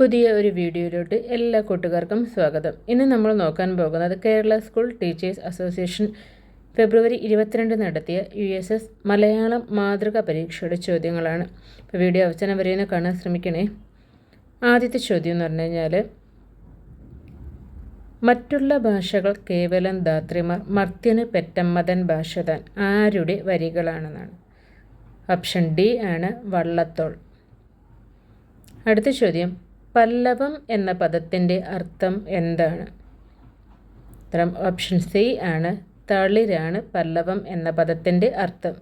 പുതിയ ഒരു വീഡിയോയിലോട്ട് എല്ലാ കൂട്ടുകാർക്കും സ്വാഗതം. ഇന്ന് നമ്മൾ നോക്കാൻ പോകുന്നത് Kerala school teachers association February ഇരുപത്തിരണ്ട് നടത്തിയ യു എസ് എസ് മലയാളം മാതൃക പരീക്ഷയുടെ ചോദ്യങ്ങളാണ്. ഇപ്പോൾ വീഡിയോ അവസാനം വരെ ഒന്ന് കാണാൻ ശ്രമിക്കണേ. ആദ്യത്തെ ചോദ്യം എന്ന് പറഞ്ഞു കഴിഞ്ഞാൽ മറ്റുള്ള ഭാഷകൾ കേവലം ധാത്രിമാർ മർത്യന് പെറ്റമ്മതൻ ഭാഷ താൻ ആരുടെ വരികളാണെന്നാണ്. ഓപ്ഷൻ ഡി ആണ് വള്ളത്തോൾ. അടുത്ത ചോദ്യം പല്ലവം എന്ന പദത്തിന്റെ അർത്ഥം എന്താണ്? ഉത്തരം ഓപ്ഷൻ സി ആണ് തളിരാണ് പല്ലവം എന്ന പദത്തിന്റെ അർത്ഥം.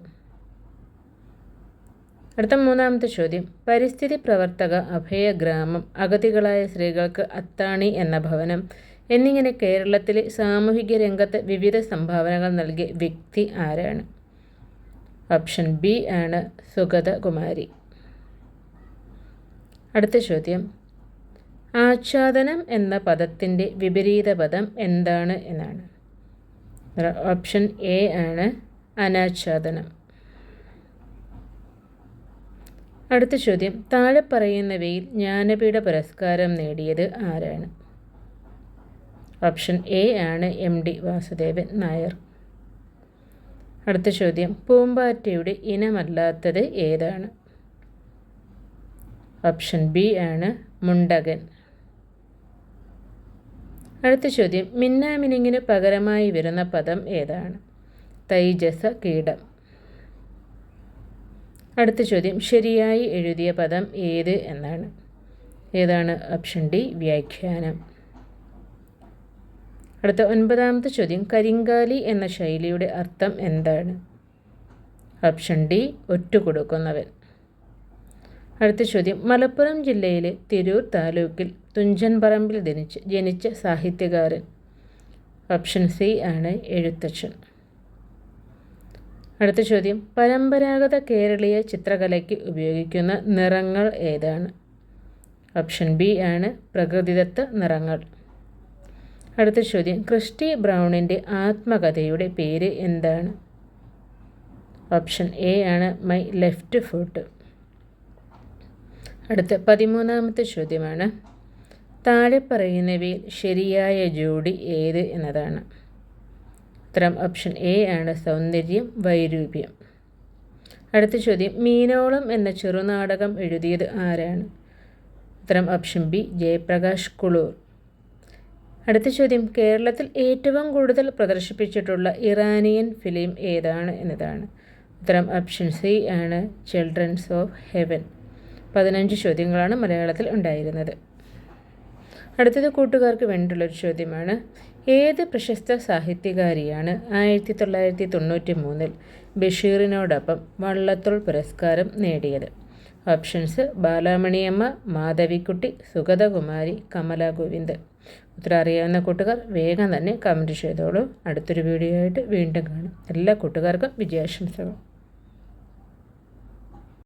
അടുത്ത മൂന്നാമത്തെ ചോദ്യം. പരിസ്ഥിതി പ്രവർത്തക അഭയഗ്രാമം അഗതികളായ സ്ത്രീകൾക്ക് അത്താണി എന്ന ഭവനം എന്നിങ്ങനെ കേരളത്തിലെ സാമൂഹിക രംഗത്ത് വിവിധ സംഭാവനകൾ നൽകിയ വ്യക്തി ആരാണ്? ഓപ്ഷൻ ബി ആണ് സുഗതകുമാരി. അടുത്ത ചോദ്യം. ആച്ഛാദനം എന്ന പദത്തിന്റെ വിപരീത പദം എന്താണ് എന്നാണ്. ഓപ്ഷൻ എ ആണ് അനാച്ഛാദനം. അടുത്ത ചോദ്യം താഴെ പറയുന്നവയിൽ ജ്ഞാനപീഠ പുരസ്കാരം നേടിയത് ആരാണ്? ഓപ്ഷൻ എ ആണ് എം ഡി വാസുദേവൻ നായർ. അടുത്ത ചോദ്യം പൂമ്പാറ്റയുടെ ഇനമല്ലാത്തത് ഏതാണ്? ഓപ്ഷൻ ബി ആണ് മുണ്ടകൻ. അടുത്ത ചോദ്യം. മിന്നാമിനിങ്ങിന് പകരമായി വരുന്ന പദം ഏതാണ്? തൈജസ കീടം. അടുത്ത ചോദ്യം. ശരിയായി എഴുതിയ പദം ഏത് എന്നാണ്. ഏതാണ്? ഓപ്ഷൻ ഡി വ്യാഖ്യാനം. അടുത്ത ഒൻപതാമത്തെ ചോദ്യം. കരിങ്കാലി എന്ന ശൈലിയുടെ അർത്ഥം എന്താണ്? ഓപ്ഷൻ ഡി ഒറ്റുകൊടുക്കുന്നവൻ അടുത്ത ചോദ്യം. മലപ്പുറം ജില്ലയിലെ തിരൂർ താലൂക്കിൽ തുഞ്ചൻപറമ്പിൽ ജനിച്ച് ജനിച്ച സാഹിത്യകാരൻ ഓപ്ഷൻ സി ആണ് എഴുത്തച്ഛൻ. അടുത്ത ചോദ്യം. പരമ്പരാഗത കേരളീയ ചിത്രകലയ്ക്ക് ഉപയോഗിക്കുന്ന നിറങ്ങൾ ഏതാണ്? ഓപ്ഷൻ ബി ആണ് പ്രകൃതിദത്ത നിറങ്ങൾ. അടുത്ത ചോദ്യം. ക്രിസ്റ്റി ബ്രൗണിന്റെ ആത്മകഥയുടെ പേര് എന്താണ്? ഓപ്ഷൻ എ ആണ് മൈ ലെഫ്റ്റ് ഫുട്ട്. അടുത്ത പതിമൂന്നാമത്തെ ചോദ്യമാണ്. താഴെ പറയുന്നവയിൽ ശരിയായ ജോഡി ഏത് എന്നതാണ്. ഉത്തരം ഓപ്ഷൻ എ ആണ് സൗന്ദര്യം വൈരൂപ്യം. അടുത്ത ചോദ്യം മീനോളം എന്ന ചെറുനാടകം എഴുതിയത് ആരാണ്? ഉത്തരം ഓപ്ഷൻ ബി ജയപ്രകാശ് കുളൂർ. അടുത്ത ചോദ്യം കേരളത്തിൽ ഏറ്റവും കൂടുതൽ പ്രദർശിപ്പിച്ചിട്ടുള്ള ഇറാനിയൻ ഫിലിം ഏതാണ് എന്നതാണ്. ഉത്തരം ഓപ്ഷൻ സി ആണ് ചിൽഡ്രൻസ് ഓഫ് ഹെവൻ. പതിനഞ്ച് ചോദ്യങ്ങളാണ് മലയാളത്തിൽ ഉണ്ടായിരുന്നത്. അടുത്തത് കൂട്ടുകാർക്ക് വേണ്ടിയുള്ളൊരു ചോദ്യമാണ്. ഏത് പ്രശസ്ത സാഹിത്യകാരിയാണ് ആയിരത്തി തൊള്ളായിരത്തി തൊണ്ണൂറ്റി മൂന്നിൽ ബഷീറിനോടൊപ്പം വള്ളത്തോൾ പുരസ്കാരം നേടിയത്? ഓപ്ഷൻസ് ബാലാമണിയമ്മ മാധവിക്കുട്ടി സുഗതകുമാരി കമല ഗോവിന്ദ് ഉത്തരം അറിയാവുന്ന കൂട്ടുകാർ വേഗം തന്നെ കമന്റ് ചെയ്തോളൂ. അടുത്തൊരു വീഡിയോ ആയിട്ട് വീണ്ടും കാണും. എല്ലാ കൂട്ടുകാർക്കും വിജയാശംസകൾ.